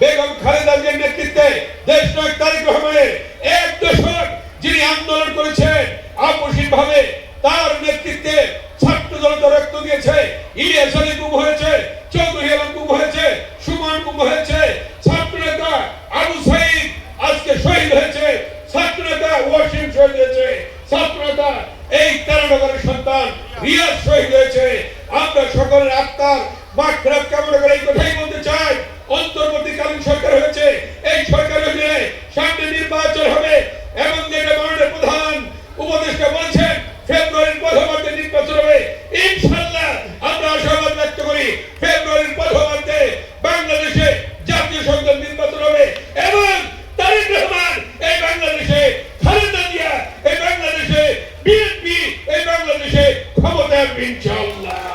বেগম খালেদা জিয়ার নেতৃত্বে দেশ নয়, তারেক রহমানের এক দশক যিনি আন্দোলন করেছে আপোষহীন ভাবে তার নেতৃত্বে ছাত্র জনতা রক্ত দিয়েছে। ইলিয়াস আলী হয়েছে, চৌধুরী আলম হয়েছে, সুমন হয়েছে ছাত্র নেতা আবু সাইদ আজকে শহীদ হয়েছে ছাত্র নেতা ওয়াসিম শহীদ হয়েছে ছাত্র নেতা এই তেরো সন্তান রিয়াজ শহীদ হয়েছে। আমরা সকলের আত্মার মাঠ নির্বাচন হবে, এবং যেটা মাননীয় প্রধান উপদেষ্টা বলছেন, ফেব্রুয়ারির প্রথমার্ধে নির্বাচন হবে। ইনশাল্লাহ আমরা আশাবাদ ব্যক্ত করি, ফেব্রুয়ারির প্রথমার্ধে বাংলাদেশে জাতীয় সংসদ নির্বাচন হবে, এবং তারেক রহমান এই বাংলাদেশে, খালেদা জিয়া এই বাংলাদেশে, বিএনপি এই বাংলাদেশে ক্ষমতা আসবে ইনশাল্লাহ